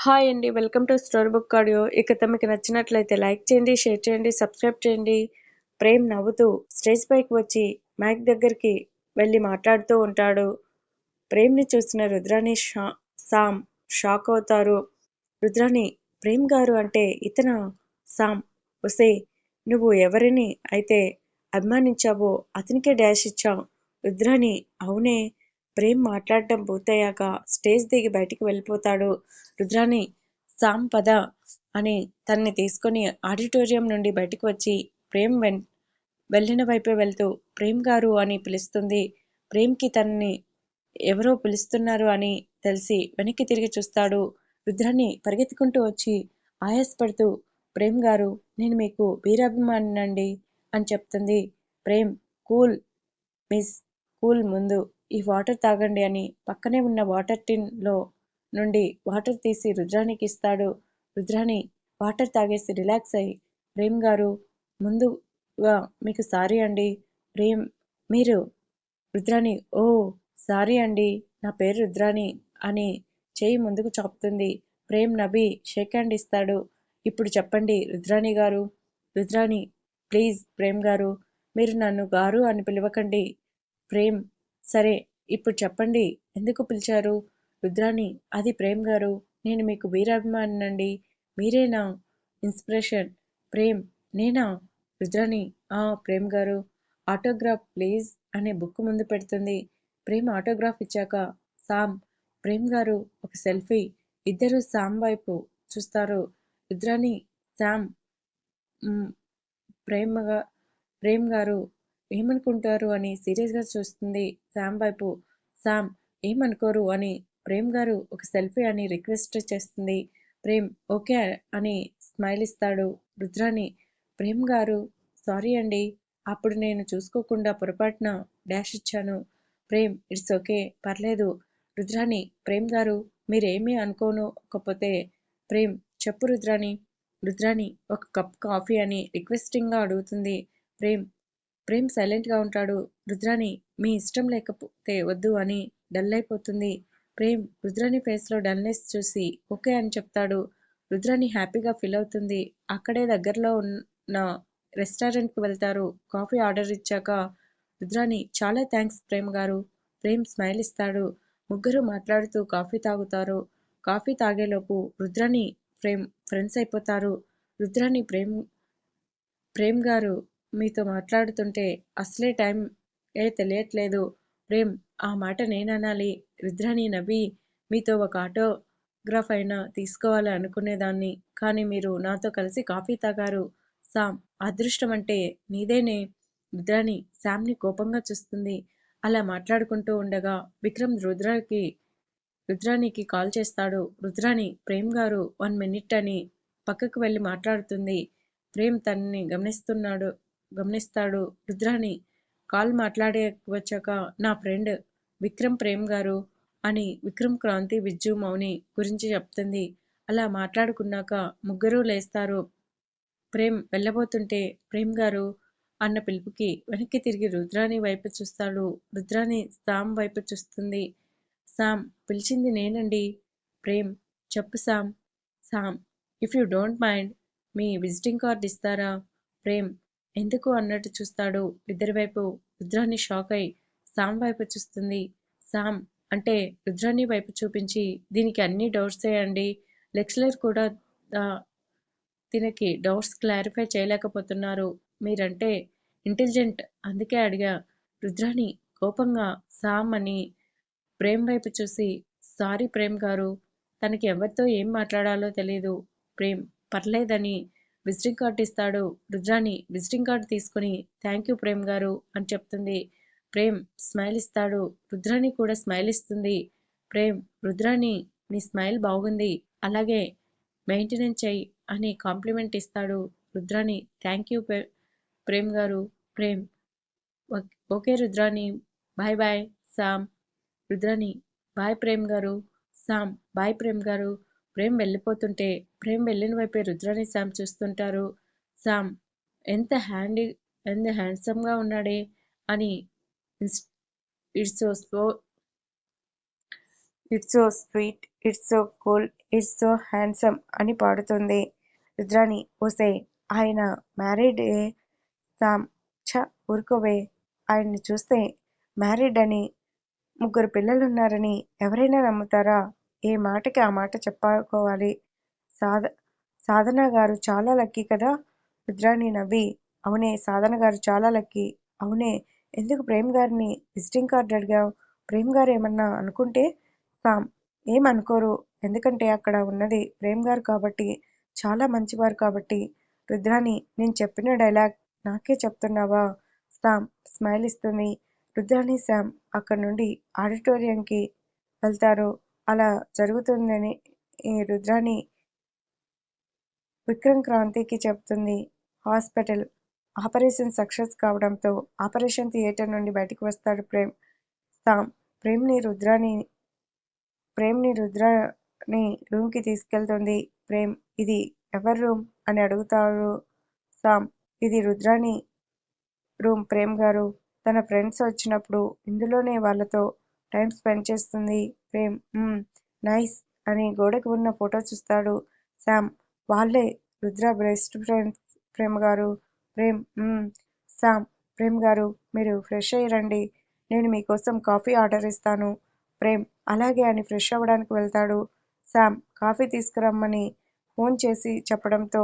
Hi అండి. Welcome to story book audio. ఈ మీకు నచ్చినట్లయితే లైక్ చేయండి, షేర్ చేయండి, సబ్స్క్రైబ్ చేయండి. ప్రేమ్ నవ్వుతూ స్టేజ్ పైకి వచ్చి మ్యాక్ దగ్గరికి వెళ్ళి మాట్లాడుతూ ఉంటాడు. ప్రేమ్ని చూసిన రుద్రాని షా సామ్ షాక్ అవుతారు. రుద్రాని ప్రేమ్ గారు అంటే ఇతన సామ్ ఒసే నువ్వు ఎవరిని అయితే అభిమానించావో అతనికే డాష్ ఇచ్చావు రుద్రాని అవునే ప్రేమ్ మాట్లాడటం పూర్తయ్యాక స్టేజ్ దిగి బయటికి వెళ్ళిపోతాడు. రుద్రాని సామ్ పద అని తన్ని తీసుకొని ఆడిటోరియం నుండి బయటికి వచ్చి ప్రేమ్ వెన్ వెళ్ళిన వైపే వెళ్తూ ప్రేమ్ గారు అని పిలుస్తుంది. ప్రేమ్కి తనని ఎవరో పిలుస్తున్నారు అని తెలిసి వెనక్కి తిరిగి చూస్తాడు. రుద్రాన్ని పరిగెత్తుకుంటూ వచ్చి ఆయాసపడుతూ ప్రేమ్ గారు నేను మీకు వీరాభిమానినండి అని చెప్తుంది. ప్రేమ్ కూల్ మిస్ కూల్ ముందు ఈ వాటర్ తాగండి అని పక్కనే ఉన్న వాటర్ టిన్లో నుండి వాటర్ తీసి రుద్రానికి ఇస్తాడు. రుద్రాని వాటర్ తాగేసి రిలాక్స్ అయ్యి ప్రేమ్ గారు ముందుగా మీకు సారీ అండి. ప్రేమ్ మీరు రుద్రాని ఓ సారీ అండి నా పేరు రుద్రాని అని చేయి ముందుకు చాపుతుంది. ప్రేమ్ నబీ షేక్ హ్యాండ్ ఇస్తాడు. ఇప్పుడు చెప్పండి రుద్రాణి గారు రుద్రాణి ప్లీజ్ ప్రేమ్ గారు మీరు నన్ను గారు అని పిలవకండి. ప్రేమ్ సరే ఇప్పుడు చెప్పండి ఎందుకు పిలిచారు? రుద్రాణి అది ప్రేమ్ గారు నేను మీకు వీరాభిమానినండి. మీరే నా ఇన్స్పిరేషన్. ప్రేమ్ నేనా? రుద్రాణి ఆ ప్రేమ్ గారు ఆటోగ్రాఫ్ ప్లీజ్ అనే బుక్ ముందు పెడుతుంది. ప్రేమ్ ఆటోగ్రాఫ్ ఇచ్చాక సామ్ ప్రేమ్ గారు ఒక సెల్ఫీ ఇద్దరు సామ్ వైపు చూస్తారు. రుద్రాణి సామ్ ప్రేమగా ప్రేమ్ గారు ఏమనుకుంటారు అని సీరియస్గా చూస్తుంది సామ్ వైపు. సామ్ ఏమనుకోరు అని ప్రేమ్ గారు ఒక సెల్ఫీ అని రిక్వెస్ట్ చేస్తుంది. ప్రేమ్ ఓకే అని స్మైల్ ఇస్తాడు. రుద్రాని ప్రేమ్ గారు సారీ అండి అప్పుడు నేను చూసుకోకుండా పొరపాటున డాష్ ఇచ్చాను. ప్రేమ్ ఇట్స్ ఓకే పర్లేదు. రుద్రాని ప్రేమ్ గారు మీరేమీ అనుకోకపోతే ప్రేమ్ చెప్పు రుద్రాని రుద్రాని ఒక కప్ కాఫీ అని రిక్వెస్టింగ్గా అడుగుతుంది. ప్రేమ్ ప్రేమ్ సైలెంట్గా ఉంటాడు. రుద్రాని మీ ఇష్టం లేకపోతే వద్దు అని డల్ అయిపోతుంది. ప్రేమ్ రుద్రాని ఫేస్లో డల్నెస్ చూసి ఓకే అని చెప్తాడు. రుద్రాని హ్యాపీగా ఫీల్ అవుతుంది. అక్కడే దగ్గరలో ఉన్న రెస్టారెంట్కి వెళ్తారు. కాఫీ ఆర్డర్ ఇచ్చాక రుద్రాని చాలా థ్యాంక్స్ ప్రేమ్ గారు ప్రేమ్ స్మైల్ ఇస్తాడు. ముగ్గురు మాట్లాడుతూ కాఫీ తాగుతారు. కాఫీ తాగేలోపు రుద్రాని ప్రేమ్ ఫ్రెండ్స్ అయిపోతారు. రుద్రాని ప్రేమ్ ప్రేమ్ గారు మీతో మాట్లాడుతుంటే అసలే టైం ఏ తెలియట్లేదు. ప్రేమ్ ఆ మాట నేననాలి. రుద్రాని నవ్వి మీతో ఒక ఆటోగ్రాఫ్ అయినా తీసుకోవాలి అనుకునేదాన్ని. కానీ మీరు నాతో కలిసి కాఫీ తాగారు. సామ్ అదృష్టం అంటే నీదేనే రుద్రాని శామ్ని కోపంగా చూస్తుంది. అలా మాట్లాడుకుంటూ ఉండగా విక్రమ్ రుద్రాకి రుద్రానికి కాల్ చేస్తాడు. రుద్రాని ప్రేమ్ గారు వన్ మినిట్ అని పక్కకు వెళ్ళి మాట్లాడుతుంది. ప్రేమ్ తనని గమనిస్తున్నాడు గమనిస్తాడు. రుద్రాని కాల్ మాట్లాడే వచ్చాక నా ఫ్రెండ్ విక్రమ్ ప్రేమ్ గారు అని విక్రమ్ క్రాంతి విజ్జు మౌని గురించి చెప్తుంది. అలా మాట్లాడుకున్నాక ముగ్గురూ లేస్తారు. ప్రేమ్ వెళ్ళబోతుంటే ప్రేమ్ గారు అన్న పిలుపుకి వెనక్కి తిరిగి రుద్రాని వైపు చూస్తాడు. రుద్రాని సామ్ వైపు చూస్తుంది. సామ్ పిలిచింది నేనండి. ప్రేమ్ చెప్పు Sam Sam if you don't mind me visiting card ఇస్తారా? ప్రేమ్ ఎందుకు అన్నట్టు చూస్తాడు ఇద్దరి వైపు రుద్రాన్ని షాక్ అయి సామ్ వైపు చూస్తుంది. సామ్ అంటే రుద్రాన్ని వైపు చూపించి దీనికి అన్ని డౌట్సే అండి. లెక్చరర్ కూడా తినకి డౌట్స్ క్లారిఫై చేయలేకపోతున్నారు. మీరంటే ఇంటెలిజెంట్ అందుకే అడిగా. రుద్రాని కోపంగా సామ్ అని ప్రేమ్ వైపు చూసి సారీ ప్రేమ్ గారు తనకి ఎవరితో ఏం మాట్లాడాలో తెలియదు ప్రేమ్ పర్లేదని విజిటింగ్ కార్డు ఇస్తాడు. రుద్రాని విజిటింగ్ కార్డ్ తీసుకుని యూ ప్రేమ్ గారు అని చెప్తుంది. ప్రేమ్ స్మైల్ ఇస్తాడు. రుద్రాని కూడా స్మైల్ ఇస్తుంది. ప్రేమ్ రుద్రాని నీ స్మైల్ బాగుంది. అలాగే మెయింటెనెన్స్ చెయ్యి అని కాంప్లిమెంట్ ఇస్తాడు. Rudrani you Prem garu Prem okay Rudrani bye bye Sam Rudrani bye Prem garu Sam bye Prem గారు ప్రేమ్ వెళ్ళిపోతుంటే ప్రేమ్ వెళ్ళిన వైపే రుద్రాని సామ్ చూస్తుంటారు. సామ్ ఎంత హ్యాండీ ఎంత హ్యాండ్సమ్గా ఉన్నాడే అని it's so it's so sweet it's so cool it's so handsome అని పాడుతుంది. రుద్రాణి ఓసే ఆయన మ్యారీడ్ ఏ? సామ్ చ ఊరుకోవే. ఆయన్ని చూస్తే మ్యారీడ్ అని ముగ్గురు పిల్లలున్నారని ఎవరైనా నమ్ముతారా? ఏ మాటకి ఆ మాట చెప్పుకోవాలి? సాధ సాధన గారు చాలా లక్కీ కదా? రుద్రాణి నవ్వి. అవునే సాధన గారు చాలా లక్కీ. అవునే ఎందుకు ప్రేమ్ గారిని విజిటింగ్ కార్డు అడిగావు? ప్రేమ్ గారు ఏమన్నా అనుకుంటే సామ్ ఏమనుకోరు ఎందుకంటే అక్కడ ఉన్నది ప్రేమ్ గారు కాబట్టి చాలా మంచివారు కాబట్టి. రుద్రాణి నేను చెప్పిన డైలాగ్ నాకే చెప్తున్నావా? సామ్ స్మైల్ ఇస్తుంది. రుద్రాణి శామ్ అక్కడి నుండి ఆడిటోరియంకి వెళ్తారు. అలా జరుగుతుందని ఈ రుద్రాణి విక్రమ్ క్రాంతికి చెప్తుంది. హాస్పిటల్ ఆపరేషన్ సక్సెస్ కావడంతో ఆపరేషన్ థియేటర్ నుండి బయటకు వస్తాడు ప్రేమ్. సామ్ ప్రేమ్ని రుద్రాని ప్రేమ్ని రుద్రాని రూమ్కి తీసుకెళ్తుంది. ప్రేమ్ ఇది ఎవరి రూమ్? అని అడుగుతారు సామ్ ఇది రుద్రాని రూమ్ ప్రేమ్ గారు. తన ఫ్రెండ్స్ వచ్చినప్పుడు ఇందులోనే వాళ్ళతో టైం స్పెండ్ చేస్తుంది. ప్రేమ్ "మ్మ్, నైస్ అని గోడకు ఉన్న ఫోటో చూస్తాడు శామ్. వాళ్ళే రుద్ర బెస్ట్ ఫ్రెండ్స్ ప్రేమ్ గారు. ప్రేమ్ "మ్మ్." శామ్ ప్రేమ్ గారు మీరు ఫ్రెష్ అయ్యి రండి. నేను మీకోసం కాఫీ ఆర్డర్ ఇస్తాను. ప్రేమ్ అలాగే అని ఫ్రెష్ అవ్వడానికి వెళ్తాడు శామ్. కాఫీ తీసుకురమ్మని ఫోన్ చేసి చెప్పడంతో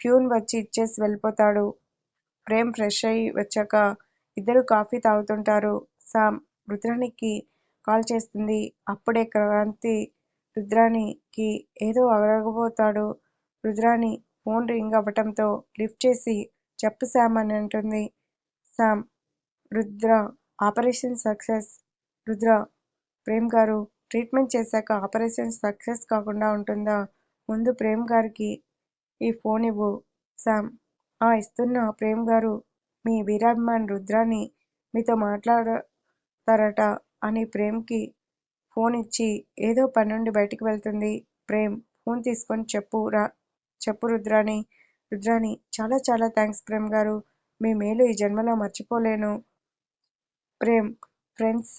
ప్యూన్ వచ్చి ఇచ్చేసి వెళ్ళిపోతాడు. ప్రేమ్ ఫ్రెష్ అయ్యి వచ్చాక ఇద్దరు కాఫీ తాగుతుంటారు. శామ్ రుద్రానికి కాల్ చేస్తుంది. అప్పుడే క్రాంతి రుద్రానికి ఏదో అడగబోతాడు రుద్రాని ఫోన్ రింగ్ అవ్వటంతో లిఫ్ట్ చేసి చెప్పు శామ్ అని అంటుంది. Sam Rudra operation success. Rudra Prem garu treatment చేశాక ఆపరేషన్ సక్సెస్ కాకుండా ఉంటుందా? ముందు ప్రేమ్ గారికి ఈ ఫోన్ ఇవ్వు. శామ్ ఆ ఇస్తున్నా ప్రేమ్ గారు మీ వీరాభిమాని రుద్రాని మీతో మాట్లాడతారట. అని ప్రేమ్కి ఫోన్ ఇచ్చి ఏదో పని నుండి బయటికి వెళ్తుంది. ప్రేమ్ ఫోన్ తీసుకొని చెప్పు రా చెప్పు రుద్రాని. రుద్రాని చాలా చాలా థ్యాంక్స్ ప్రేమ్ గారు. మీ మేలు ఈ జన్మలో మర్చిపోలేను. ప్రేమ్ ఫ్రెండ్స్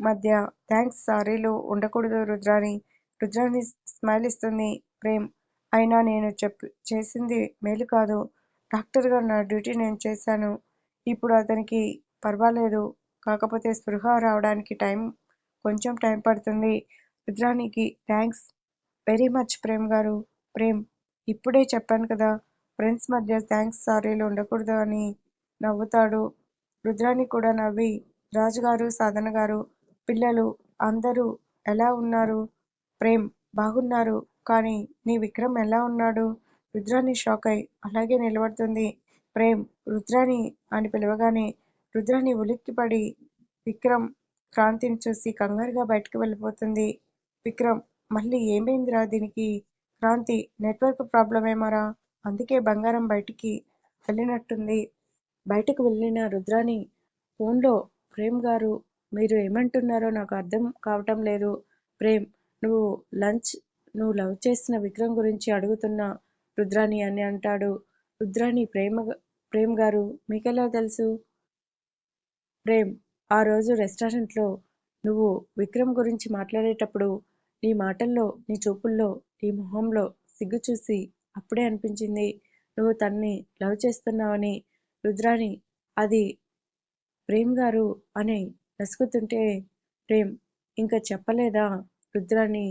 మధ్య థ్యాంక్స్ సారీలు ఉండకూడదు రుద్రాని. రుద్రాని స్మైల్ ఇస్తుంది. ప్రేమ్ అయినా నేను చెప్పి చేసింది మేలు కాదు. డాక్టర్గా నా డ్యూటీ నేను చేశాను. ఇప్పుడు అతనికి పర్వాలేదు. కాకపోతే స్పృహ రావడానికి టైం కొంచెం టైం పడుతుంది. రుద్రానికి థ్యాంక్స్ వెరీ మచ్ ప్రేమ్ గారు. ప్రేమ్ ఇప్పుడే చెప్పాను కదా ఫ్రెండ్స్ మధ్య థ్యాంక్స్ సారీలు ఉండకూడదు అని నవ్వుతాడు. రుద్రాని కూడా నవ్వి రాజుగారు సాధన గారు పిల్లలు అందరూ ఎలా ఉన్నారు? ప్రేమ్ బాగున్నారు కానీ నీ విక్రమ్ ఎలా ఉన్నాడు? రుద్రాని షాక్ అయి అలాగే నిలబడుతుంది. ప్రేమ్ రుద్రాని అని పిలవగానే రుద్రాణి ఉలిక్కిపడి విక్రమ్ క్రాంతిని చూసి కంగారుగా బయటకు వెళ్ళిపోతుంది. విక్రమ్ మళ్ళీ ఏమైందిరా దీనికి? క్రాంతి నెట్వర్క్ ప్రాబ్లం ఏమోరా అందుకే బంగారం బయటికి వెళ్ళినట్టుంది. బయటకు వెళ్ళిన రుద్రాని ఫోన్లో ప్రేమ్ గారు మీరు ఏమంటున్నారో నాకు అర్థం కావటం లేదు. ప్రేమ్ నువ్వు లంచ్ నువ్వు లవ్ చేసిన విక్రమ్ గురించి అడుగుతున్నా రుద్రాని అని అంటాడు. రుద్రాని ప్రేమ ప్రేమ్ గారు మీకెలా తెలుసు? ప్రేమ్ ఆ రోజు రెస్టారెంట్లో నువ్వు విక్రమ్ గురించి మాట్లాడేటప్పుడు నీ మాటల్లో నీ చూపుల్లో నీ మొహంలో సిగ్గు చూసి అప్పుడే అనిపించింది నువ్వు తన్ని లవ్ చేస్తున్నావని రుద్రాని అది ప్రేమ్ గారు అని నసుకుతుంటే ప్రేమ్ ఇంకా చెప్పలేదా రుద్రాని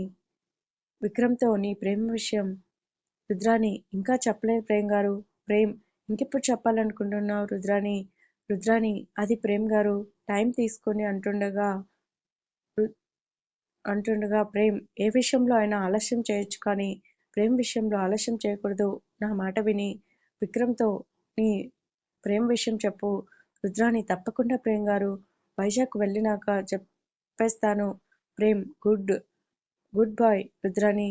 విక్రమ్తో నీ ప్రేమ విషయం రుద్రాని ఇంకా చెప్పలేదు ప్రేమ్ గారు. ప్రేమ్ ఇంకెప్పుడు చెప్పాలనుకుంటున్నావు రుద్రాని రుద్రాణి అది ప్రేమ్ గారు టైం తీసుకొని అంటుండగా రు- అంటుండగా ప్రేమ్ ఏ విషయంలో అయినా ఆలస్యం చేయొచ్చు కానీ ప్రేమ్ విషయంలో ఆలస్యం చేయకూడదు. నా మాట విని విక్రమ్తో నీ ప్రేమ విషయం చెప్పు. రుద్రాణి తప్పకుండా ప్రేమ్ గారు వైజాగ్ వెళ్ళినాక చెప్పేస్తాను. Prem good good bye Rudrani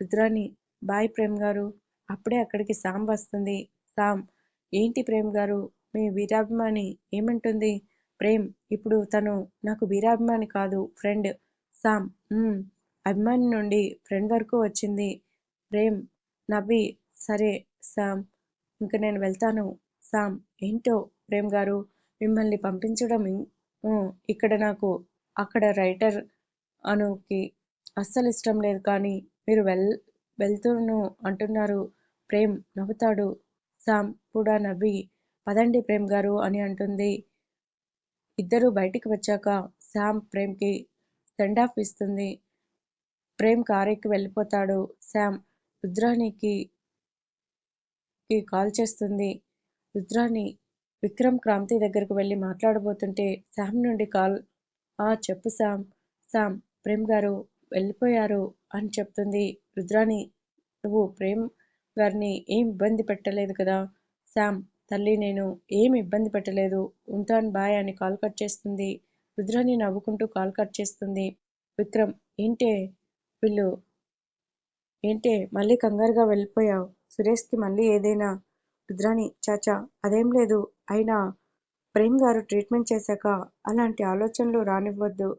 Rudrani bye Prem garu. అప్పుడే అక్కడికి సామ్ వస్తుంది. సామ్ ఏంటి ప్రేమ్ గారు? మీ వీరాభిమాని ఏమంటుంది? ప్రేమ్ ఇప్పుడు తను నాకు వీరాభిమాని కాదు ఫ్రెండ్. సామ్ అభిమాని నుండి ఫ్రెండ్ వరకు వచ్చింది. ప్రేమ్ నవ్వి సరే సామ్ ఇంక నేను వెళ్తాను. సామ్ ఏంటో ప్రేమ్ గారు మిమ్మల్ని పంపించడం ఇక్కడ నాకు అక్కడ రైటర్ అనుకి అస్సలు ఇష్టం లేదు కానీ మీరు వెల్ వెళ్తూను అంటున్నారు. ప్రేమ్ నవ్వుతాడు. శామ్ కూడా నవ్వి పదండి ప్రేమ్ గారు అని అంటుంది. ఇద్దరు బయటికి వచ్చాక శామ్ ప్రేమ్కి సెండ్ ఆఫ్ ఇస్తుంది. ప్రేమ్ కారెక్కి వెళ్ళిపోతాడు. శామ్ రుద్రాణికి కాల్ చేస్తుంది. రుద్రాణి విక్రమ్ క్రాంతి దగ్గరకు వెళ్ళి మాట్లాడబోతుంటే శామ్ నుండి కాల్ ఆ చెప్పు శామ్. శామ్ ప్రేమ్ గారు వెళ్ళిపోయారు అని చెప్తుంది. రుద్రాణి నువ్వు ప్రేమ్ గారిని ఏం ఇబ్బంది పెట్టలేదు కదా? శామ్ తల్లి నేను ఏం ఇబ్బంది పెట్టలేదు. ఉంటాను బాయ్ అని కాల్ కట్ చేస్తుంది. రుద్రాని నవ్వుకుంటూ కాల్ కట్ చేస్తుంది. విక్రమ్ ఏంటే వీళ్ళు ఏంటే మళ్ళీ కంగారుగా వెళ్ళిపోయావు? సురేష్కి మళ్ళీ ఏదైనా? రుద్రాణి చాచా అదేం లేదు. అయినా ప్రేమ్ గారు ట్రీట్మెంట్ చేశాక అలాంటి ఆలోచనలు రానివ్వద్దు.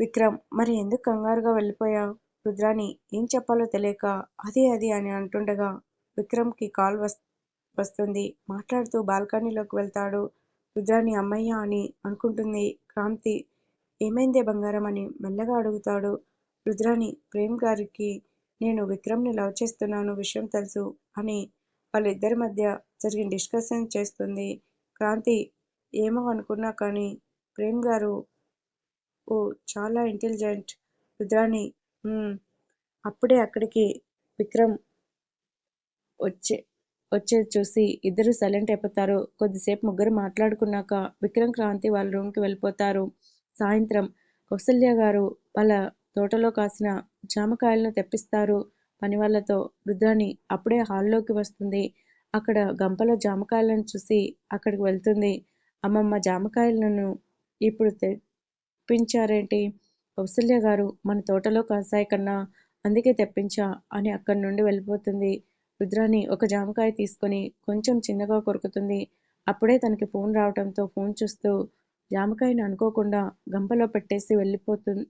విక్రమ్ మరి ఎందుకు కంగారుగా వెళ్ళిపోయావు? రుద్రాణి ఏం చెప్పాలో తెలియక అది అది అని అంటుండగా విక్రమ్కి కాల్ వస్తుంది వస్తుంది. మాట్లాడుతూ బాల్కనీలోకి వెళ్తాడు. రుద్రాణి అమ్మయ్య అని అనుకుంటుంది క్రాంతి. ఏమైందే బంగారం అని మెల్లగా అడుగుతాడు. రుద్రాణి ప్రేమ్ గారికి నేను విక్రమ్ని లవ్ చేస్తున్నాను విషయం తెలుసు అని వాళ్ళిద్దరి మధ్య జరిగిన డిస్కషన్ చేస్తుంది. క్రాంతి ఏమో అనుకున్నా కానీ ప్రేమ్ గారు ఓ చాలా ఇంటెలిజెంట్. రుద్రాణి అప్పుడే అక్కడికి విక్రమ్ వచ్చే వచ్చేది చూసి ఇద్దరు సైలెంట్ అయిపోతారు. కొద్దిసేపు ముగ్గురు మాట్లాడుకున్నాక విక్రమ్ క్రాంతి వాళ్ళ రూమ్కి వెళ్ళిపోతారు. సాయంత్రం కౌసల్య గారు వాళ్ళ తోటలో కాసిన జామకాయలను తెప్పిస్తారు. పని వాళ్ళతో రుద్రాణి అప్పుడే హాల్లోకి వస్తుంది. అక్కడ గంపలో జామకాయలను చూసి అక్కడికి వెళ్తుంది. అమ్మమ్మ జామకాయలను ఇప్పుడు తెప్పించారేంటి? కౌసల్య గారు మన తోటలో కాసాయి కన్నా అందుకే తెప్పించా అని అక్కడి నుండి వెళ్ళిపోతుంది. రుద్రాణి ఒక జామకాయ తీసుకొని కొంచెం చిన్నగా కొరుకుతుంది. అప్పుడే తనకి ఫోన్ రావటంతో ఫోన్ చూస్తూ జామకాయని అనుకోకుండా గంపలో పెట్టేసి వెళ్ళిపోతుంది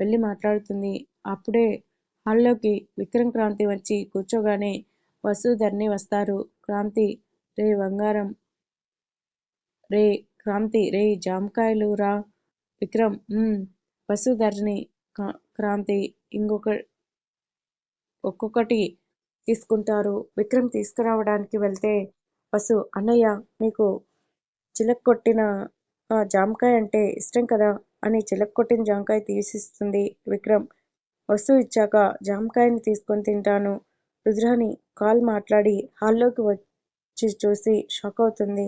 వెళ్ళి మాట్లాడుతుంది. అప్పుడే హాల్లోకి విక్రమ్ క్రాంతి వచ్చి కూర్చోగానే వసుధర్ని వస్తారు. క్రాంతి రే బంగారం రే క్రాంతి రే జామకాయలు రా విక్రమ్. వసుధర్ని క్రాంతి ఇంకొక ఒక్కొక్కటి తీసుకుంటారు. విక్రమ్ తీసుకురావడానికి వెళ్తే వసు అన్నయ్య మీకు చిలక్కొట్టిన ఆ జామకాయ అంటే ఇష్టం కదా అని చిలక్కొట్టిన జామకాయ తీసిస్తుంది విక్రమ్. వస్తువు ఇచ్చాక జామకాయని తీసుకొని తింటాను. రుద్రాని కాల్ మాట్లాడి హాల్లోకి వచ్చి చూసి షాక్ అవుతుంది.